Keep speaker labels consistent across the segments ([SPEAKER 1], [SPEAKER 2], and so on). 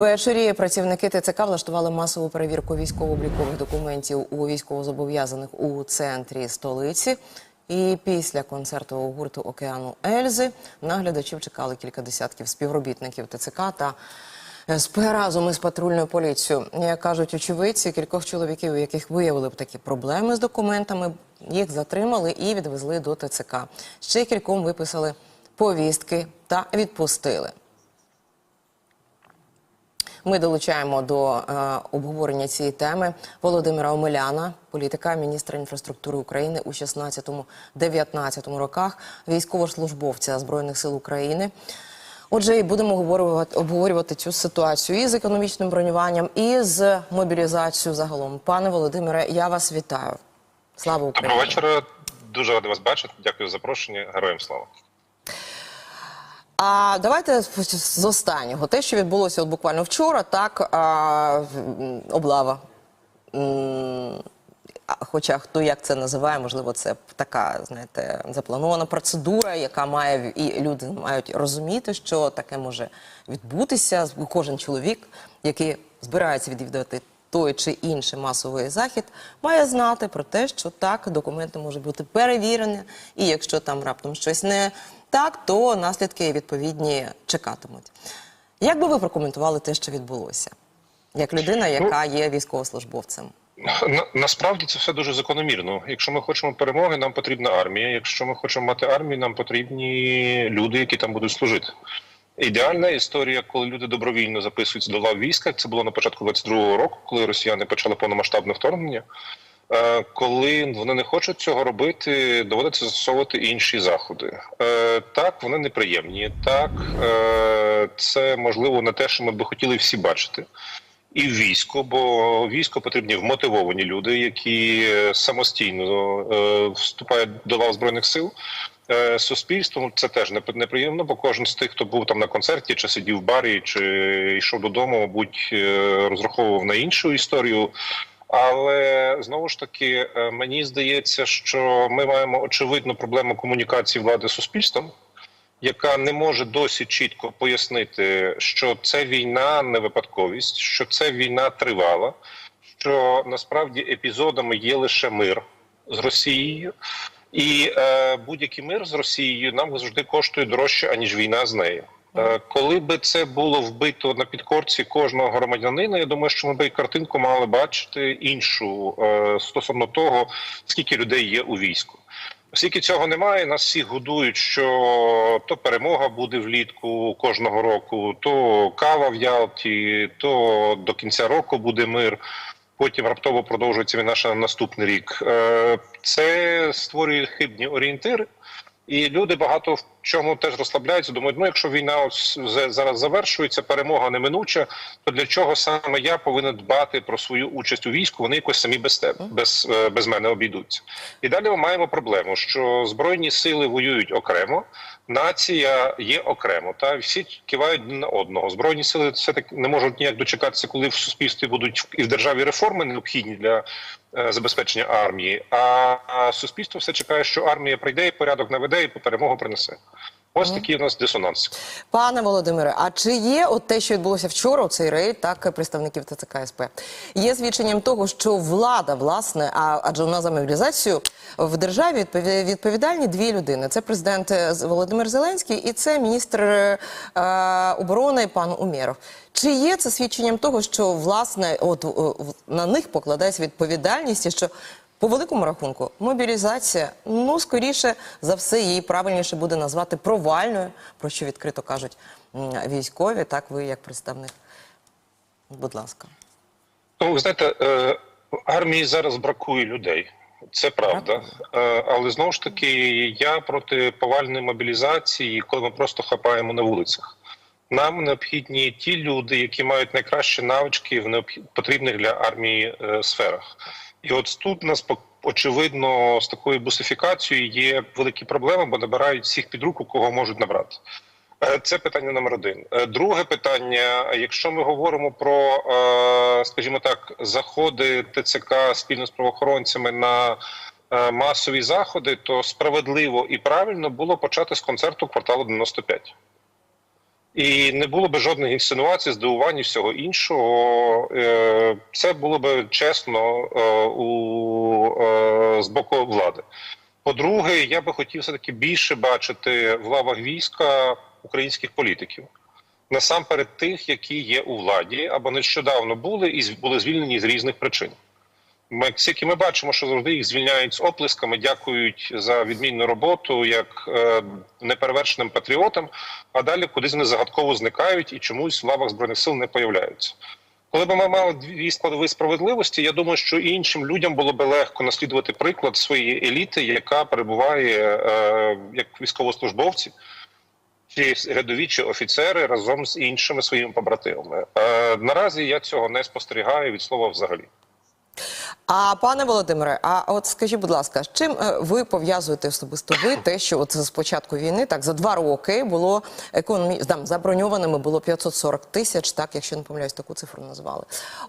[SPEAKER 1] Ввечері працівники ТЦК влаштували масову перевірку військово-облікових документів у військовозобов'язаних у центрі столиці. І після концерту гурту Океану Ельзи наглядачів чекали кілька десятків співробітників ТЦК та разом із патрульною поліцією. Як кажуть очевидці, кількох чоловіків, у яких виявили б такі проблеми з документами, їх затримали і відвезли до ТЦК. Ще кільком виписали повістки та відпустили. Ми долучаємо до е, обговорення цієї теми Володимира Омеляна, політика, міністра інфраструктури України у 16-19 роках, військовослужбовця Збройних сил України. Отже, і будемо обговорювати, обговорювати цю ситуацію і з економічним бронюванням, і з мобілізацією загалом. Пане Володимире, я вас вітаю. Слава Україні!
[SPEAKER 2] Доброго вечора. Дуже радий вас бачити. Дякую за запрошення. Героям слава.
[SPEAKER 1] А давайте з останнього. Те, що відбулося от буквально вчора, так а, облава. Хоча хто як це називає, можливо, це така, знаєте, запланована процедура, яка має і люди мають розуміти, що таке може відбутися. Кожен чоловік, який збирається відвідувати той чи інший масовий захід, має знати про те, що так документи можуть бути перевірені, і якщо там раптом щось не так, то наслідки відповідні чекатимуть. Як би ви прокоментували те, що відбулося, як людина, яка є військовослужбовцем?
[SPEAKER 2] На, насправді це все дуже закономірно. Якщо ми хочемо перемоги, нам потрібна армія. Якщо ми хочемо мати армію, нам потрібні люди, які там будуть служити. Ідеальна історія, коли люди добровільно записуються до лав війська. Це було на початку 22-го року, коли росіяни почали повномасштабне вторгнення. Е, Коли вони не хочуть цього робити, доводиться застосовувати інші заходи. Е, Так, вони неприємні. Так, е, це можливо не те, що ми би хотіли всі бачити. І військо, бо військо потрібні вмотивовані люди, які самостійно вступають до лав збройних сил. Е, Суспільству це теж неприємно, бо кожен з тих, хто був там на концерті, чи сидів в барі, чи йшов додому, мабуть, розраховував на іншу історію. Але знову ж таки, е, мені здається, що ми маємо очевидну проблему комунікації влади з суспільством яка не може досі чітко пояснити, що це війна не випадковість, що це війна тривала, що насправді епізодами є лише мир з Росією, і е, будь-який мир з Росією нам завжди коштує дорожче аніж війна з нею. Е, Коли би це було вбито на підкорці кожного громадянина, я думаю, що ми би і картинку мали бачити іншу е, стосовно того, скільки людей є у війську. Оскільки цього немає, нас всіх годують, що то перемога буде влітку кожного року, то кава в Ялті, то до кінця року буде мир. Потім раптово продовжується війна на наступний рік. Е, Це створює хибні орієнтири. І люди багато чому теж розслабляються. Думають, ну якщо війна ось зараз завершується, перемога неминуча, то для чого саме я повинен дбати про свою участь у війську? Вони якось самі без тебе, без, е, без мене обійдуться. І далі ми маємо проблему, що збройні сили воюють окремо, нація є окремо. Та всі кивають на одного. Збройні сили все таки не можуть ніяк дочекатися, коли в суспільстві будуть і в державі реформи необхідні для е, забезпечення армії. А суспільство все чекає, що армія прийде і порядок наведе і перемогу принесе. Ось такий у нас дисонанс.
[SPEAKER 1] Пане Володимире, а чи є от те, що відбулося вчора, цей рейд, так представників ТЦК СП, є свідченням того, що влада, власне, а адже у нас за мобілізацію в державі відпові- відповідальні дві людини: це президент е, Володимир Зеленський і це міністр е, оборони пан Умєров. Чи є це свідченням того, що власне от е, на них покладається відповідальність, і що по великому рахунку, мобілізація, ну скоріше за все, її правильніше буде назвати провальною, про що відкрито кажуть військові. Так, ви як представник. Будь ласка.
[SPEAKER 2] Ну, ви знаєте, е, армії зараз бракує людей. Це правда, Е, але знову ж таки, я проти повальної мобілізації, коли ми просто хапаємо на вулицях. Нам необхідні ті люди, які мають найкращі навички в необх- потрібних для армії е, сферах. І от тут нас очевидно з такою бусифікацією є великі проблеми, бо набирають всіх під руку, кого можуть набрати. Е, Це питання номер один. Е, Друге питання: якщо ми говоримо про, е, скажімо так, заходи ТЦК спільно з правоохоронцями на масові заходи, то справедливо і правильно було почати з концерту кварталу 95. І не було би жодних інсинуацій, здивувань і всього іншого. Е, Це було би чесно е, у, е, з боку влади. По-друге, я би хотів все таки більше бачити в лавах війська українських політиків. Насамперед тих, які є у владі або нещодавно були і були звільнені з різних причин. Скільки ми бачимо, що завжди їх звільняють з оплесками, дякують за відмінну роботу як е, неперевершеним патріотам, а далі кудись вони загадково зникають і чомусь в лавах збройних сил не появляються. Коли б ми мали дві складові справедливості, я думаю, що іншим людям було б легко наслідувати приклад своєї еліти, яка перебуває е, як військовослужбовці, чи рядові, чи офіцери разом з іншими своїми побратимами. Е, наразі я цього не спостерігаю від слова взагалі.
[SPEAKER 1] А пане Володимире, а от скажіть, будь ласка, з чим е, ви пов'язуєте особисто ви те, що от з початку війни, так за два роки було економі... там, заброньованими було 540 тисяч, так якщо не помиляюсь, таку цифру назвали.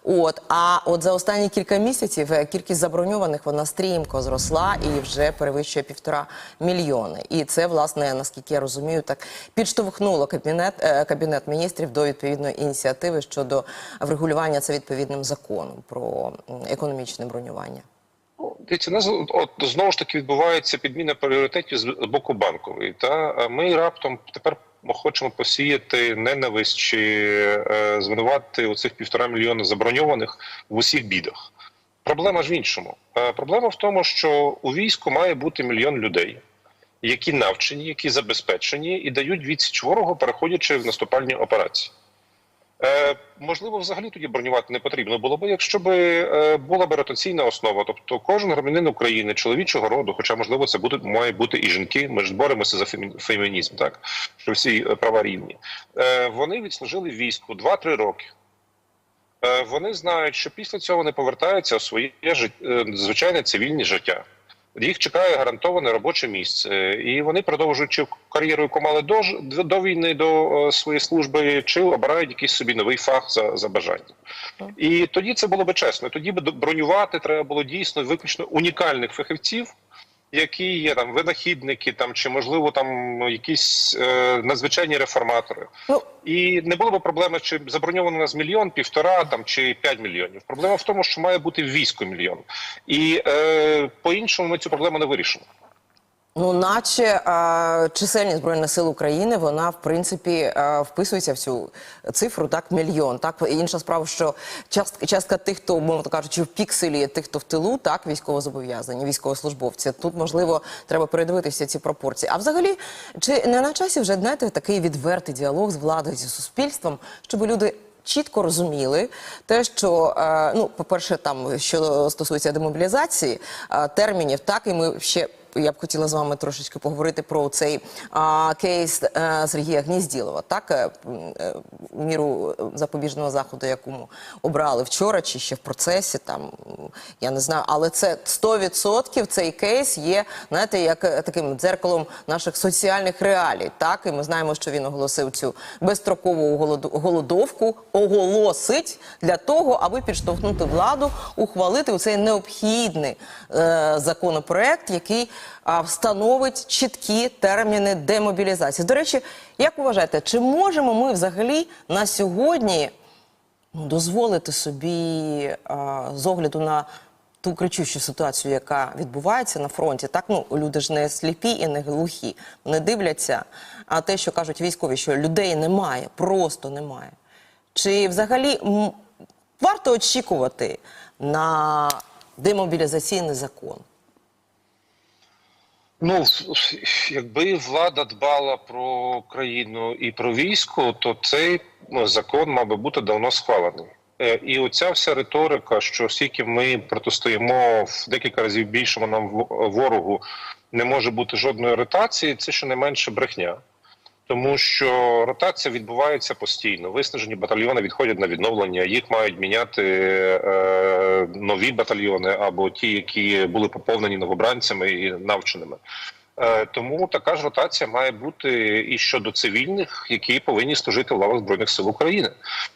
[SPEAKER 1] От а от за останні кілька місяців е, кількість заброньованих вона стрімко зросла і вже перевищує півтора мільйони. І це, власне, наскільки я розумію, так підштовхнуло кабінет е, кабінет міністрів до відповідної ініціативи щодо врегулювання це відповідним законом про м, економічне бронювання.
[SPEAKER 2] Ну, Дивіться, у нас от знову ж таки відбувається підміна пріоритетів з боку банкової. Та ми раптом тепер хочемо посіяти ненависть чи е, звинуватити оцих півтора мільйона заброньованих в усіх бідах. Проблема ж в іншому. Е, проблема в тому, що у війську має бути мільйон людей, які навчені, які забезпечені і дають відсіч ворогу, переходячи в наступальні операції. Е, можливо, взагалі тоді бронювати не потрібно було б, якщо б е, була б ротаційна основа. Тобто, кожен громадянин України, чоловічого роду, хоча можливо це буде має бути і жінки. Ми ж боремося за фемі- фемінізм, так що всі е, права рівні. Вони відслужили війську 2-3 роки. Вони знають, що після цього вони повертаються у своє жит- звичайне цивільне життя. Їх чекає гарантоване робоче місце, і вони продовжують чи кар'єру, яку мали до, до, війни, до е, своєї служби, чи обирають якийсь собі новий фах за, за бажанням. І тоді це було би чесно. Тоді би бронювати треба було дійсно виключно унікальних фахівців, які є там винахідники, там чи можливо там якісь е, надзвичайні реформатори.
[SPEAKER 1] Ну,
[SPEAKER 2] І не було б проблеми, чи заброньовано нас мільйон, півтора там чи п'ять мільйонів. Проблема в тому, що має бути військо мільйон, і е, по-іншому ми цю проблему не вирішимо.
[SPEAKER 1] Ну, наче а, чисельність збройних сил України, вона в принципі а, вписується в цю цифру, так мільйон. Так інша справа, що частка, частка тих, хто мовно кажучи, в пікселі, тих, хто в тилу, так військовозобов'язані, військовослужбовці. Тут можливо треба передивитися ці пропорції. А взагалі, чи не на часі вже знаєте такий відвертий діалог з владою зі суспільством, щоб люди. Чітко розуміли те, що ну, по-перше, там що стосується демобілізації термінів, так і ми ще я б хотіла з вами трошечки поговорити про цей а, кейс е, Сергія Гнізділова, так е, е, міру запобіжного заходу, якому обрали вчора, чи ще в процесі, там я не знаю, але це 100% цей кейс є, знаєте, як таким дзеркалом наших соціальних реалій. Так, і ми знаємо, що він оголосив цю безстрокову голодовку, оголосить для того, аби підштовхнути владу, ухвалити цей необхідний е, законопроект, який а, встановить чіткі терміни демобілізації. До речі, як вважаєте, чи можемо ми взагалі на сьогодні ну, дозволити собі а, з огляду на ту кричущу ситуацію, яка відбувається на фронті, так ну люди ж не сліпі і не глухі. Вони дивляться. А те, що кажуть військові, що людей немає, просто немає. Чи взагалі варто очікувати на демобілізаційний закон?
[SPEAKER 2] Ну, якби влада дбала про країну і про військо, то цей ну, закон мав би бути давно схвалений. Е, І оця вся риторика, що оскільки ми протистоїмо в декілька разів більшому нам ворогу, не може бути жодної ротації, це щонайменше брехня. Тому що ротація відбувається постійно. Виснажені батальйони відходять на відновлення. Їх мають міняти е, нові батальйони або ті, які були поповнені новобранцями і навченими. Е, тому така ж ротація має бути і щодо цивільних, які повинні служити в лавах збройних сил України.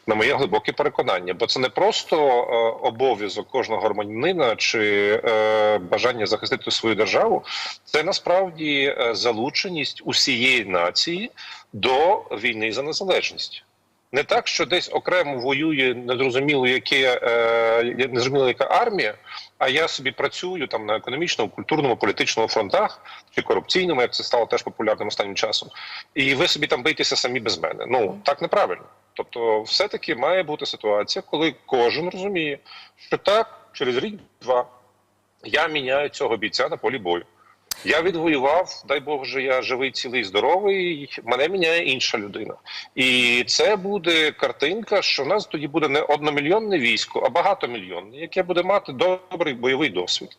[SPEAKER 2] На моє глибоке переконання, бо це не просто е, обов'язок кожного громадянина чи е, бажання захистити свою державу, це насправді залученість усієї нації до війни за незалежність. Не так, що десь окремо воює незрозуміло, яке е, незрозуміло, яка армія, а я собі працюю там на економічному, культурному, політичному фронтах чи корупційному, як це стало теж популярним останнім часом. І ви собі там бийтеся самі без мене. Ну так неправильно. Тобто, все-таки має бути ситуація, коли кожен розуміє, що так, через рік-два я міняю цього бійця на полі бою. Я відвоював, дай Бог, що я живий, цілий, здоровий. Мене міняє інша людина, і це буде картинка, що в нас тоді буде не одномільйонне військо, а багатомільйонне, яке буде мати добрий бойовий досвід.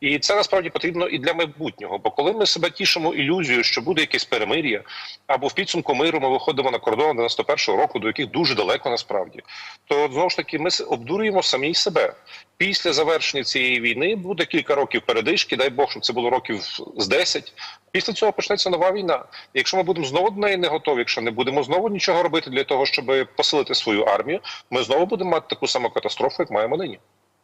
[SPEAKER 2] І це насправді потрібно і для майбутнього. Бо коли ми себе тішимо ілюзією, що буде якесь перемир'я, або в підсумку миру ми виходимо на кордон 91-го року, до яких дуже далеко насправді, то знову ж таки ми обдурюємо самі себе. Після завершення цієї війни буде кілька років передишки. Дай Бог, щоб це було років з 10. Після цього почнеться нова війна. Якщо ми будемо знову до неї не готові, якщо не будемо знову нічого робити для того, щоб посилити свою армію, ми знову будемо мати таку саму катастрофу, як маємо нині.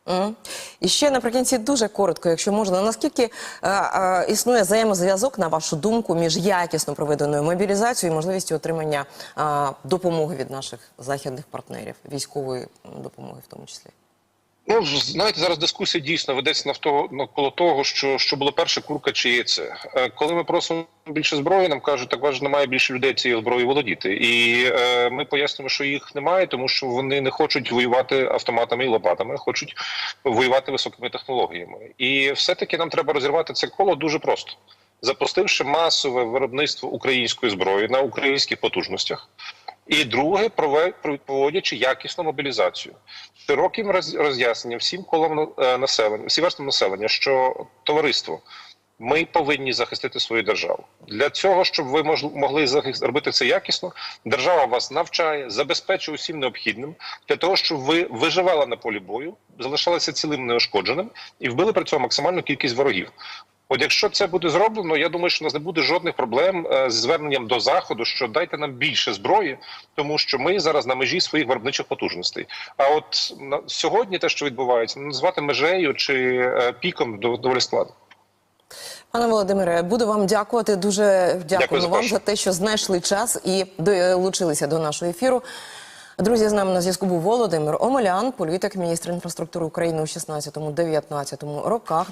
[SPEAKER 1] Мгм. І ще наприкінці дуже коротко, якщо можна, наскільки е, е, існує взаємозв'язок, на вашу думку, між якісно проведеною мобілізацією і можливістю отримання е, допомоги від наших західних партнерів, військової допомоги в тому числі?
[SPEAKER 2] Ну знаєте, зараз дискусія дійсно ведеться навто навколо того, що що було перше курка чи яйце. Е, Коли ми просимо більше зброї, нам кажуть, так важ немає більше людей цією зброєю володіти. І е, ми пояснюємо, що їх немає, тому що вони не хочуть воювати автоматами і лопатами, хочуть воювати високими технологіями. І все-таки нам треба розірвати це коло дуже просто. Запустивши масове виробництво української зброї на українських потужностях, і друге, проводячи якісну мобілізацію широким роз- роз'ясненням всім колом е, населення, всім верствам населення, що товариство. Ми повинні захистити свою державу для цього, щоб ви могли робити це якісно. Держава вас навчає, забезпечує усім необхідним для того, щоб ви виживали на полі бою, залишалися цілим неушкодженим і вбили при цьому максимальну кількість ворогів. От якщо це буде зроблено, я думаю, що у нас не буде жодних проблем е, з зверненням до заходу, що дайте нам більше зброї, тому що ми зараз на межі своїх виробничих потужностей. А от на сьогодні те, що відбувається, назвати межею чи е, піком доволі складно.
[SPEAKER 1] Пане Володимире, буду вам дякувати. Дуже
[SPEAKER 2] Дякую
[SPEAKER 1] вам за те, що знайшли час і долучилися до нашого ефіру. Друзі, з нами на зв'язку був Володимир Омелян, політик, міністр інфраструктури України у 16-19 роках.